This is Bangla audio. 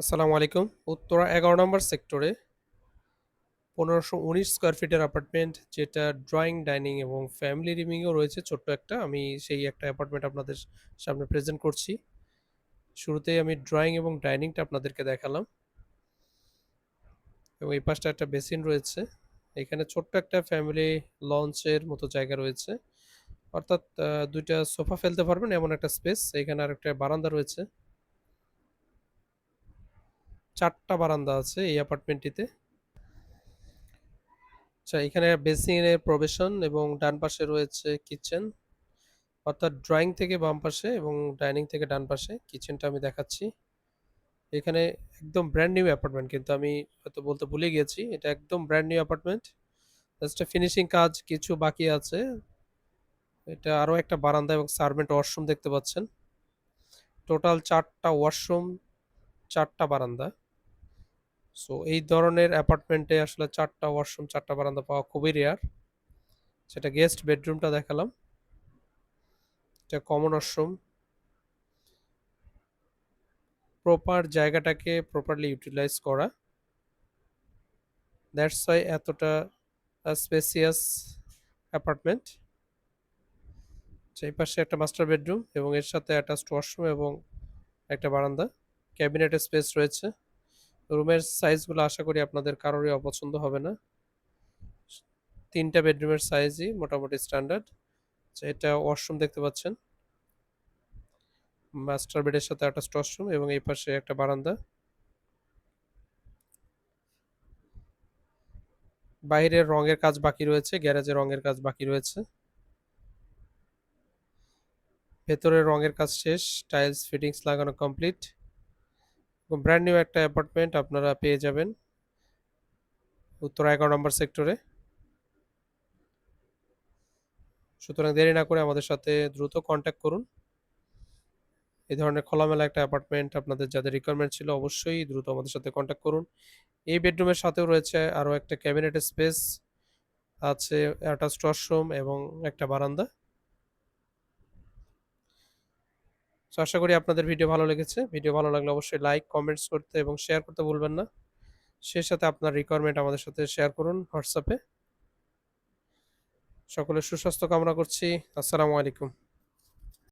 আসসালামু আলাইকুম। উত্তরা এগারো নম্বর সেক্টরে পনেরোশো উনিশ স্কোয়ার ফিটের অ্যাপার্টমেন্ট যেটা ড্রয়িং ডাইনিং এবং ফ্যামিলি লিভিংও রয়েছে ছোট্ট একটা। আমি সেই একটা অ্যাপার্টমেন্ট আপনাদের সামনে প্রেজেন্ট করছি। শুরুতেই আমি ড্রয়িং এবং ডাইনিংটা আপনাদেরকে দেখালাম। এবং এই পাশটা একটা বেসিন রয়েছে। এখানে ছোট্ট একটা ফ্যামিলি লঞ্চের মতো জায়গা রয়েছে। অর্থাৎ দুইটা সোফা ফেলতে পারবেন এমন একটা স্পেস এখানে আর একটা বারান্দা রয়েছে। চারটা বারান্দা আছে এই অ্যাপার্টমেন্টটিতে আচ্ছা এখানে বেসিনের প্রবেশন এবং ডান পাশে রয়েছে কিচেন অর্থাৎ ড্রয়িং থেকে বাম পাশে এবং ডাইনিং থেকে ডান পাশে কিচেনটা আমি দেখাচ্ছি। এখানে একদম ব্র্যান্ড নিউ অ্যাপার্টমেন্ট কিন্তু আমি হয়তো বলতে ভুলে গিয়েছি, এটা একদম brand new apartment just finishing কাজ, কিছু বাকি আছে। এটা আরও একটা বারান্দা এবং সার্ভেন্ট ওয়াশরুম দেখতে পাচ্ছেন। টোটাল চারটা ওয়াশরুম চারটা বারান্দা। সো এই ধরনের অ্যাপার্টমেন্টে আসলে চারটা ওয়াশরুম চারটা বারান্দা পাওয়া খুবই রেয়ার সেটা গেস্ট বেডরুমটা দেখালাম। এটা কমন ওয়াশরুম প্রপার জায়গাটাকে প্রপারলি ইউটিলাইজ করা। দ্যাটস ওয়াই এতটা স্পেসিয়াস অ্যাপার্টমেন্ট সেই পাশে একটা মাস্টার বেডরুম এবং এর সাথে অ্যাটাচড ওয়াশরুম এবং একটা বারান্দা। ক্যাবিনেটের স্পেস রয়েছে। রুমের সাইজগুলো আশা করি আপনাদের কারোরই অপছন্দ হবে না। তিনটা বেডরুমের সাইজই মোটামুটি স্ট্যান্ডার্ড। এটা ওয়াশরুম দেখতে পাচ্ছেন। মাস্টার বেডের সাথে একটা ওয়াশরুম এবং এই পাশে একটা বারান্দা। বাইরের রঙের কাজ বাকি রয়েছে, গ্যারেজে রঙের কাজ বাকি রয়েছে। ভেতরের রঙের কাজ শেষ, টাইলস, ফিটিংস লাগানো কমপ্লিট। ব্র্যান্ড নিউ একটা অ্যাপার্টমেন্ট আপনারা পেয়ে যাবেন উত্তর এগারো নম্বর সেক্টরে সুতরাং দেরি না করে আমাদের সাথে দ্রুত কন্ট্যাক্ট করুন। এই ধরনের খোলামেলা একটা অ্যাপার্টমেন্ট আপনাদের যাদের রিকোয়ারমেন্ট ছিল অবশ্যই দ্রুত আমাদের সাথে কন্ট্যাক্ট করুন। এই বেডরুমের সাথেও রয়েছে আরও একটা ক্যাবিনেট স্পেস আছে একটা স্টররুম এবং একটা বারান্দা। তো আশা করি আপনাদের ভিডিও ভালো লেগেছে। ভিডিও ভালো লাগলে অবশ্যই লাইক কমেন্টস করতে এবং শেয়ার করতে ভুলবেন না। সেই সাথে আপনার রিকোয়ারমেন্ট আমাদের সাথে শেয়ার করুন হোয়াটসঅ্যাপে সকলের সুস্বাস্থ্য কামনা করছি। আসসালামু আলাইকুম।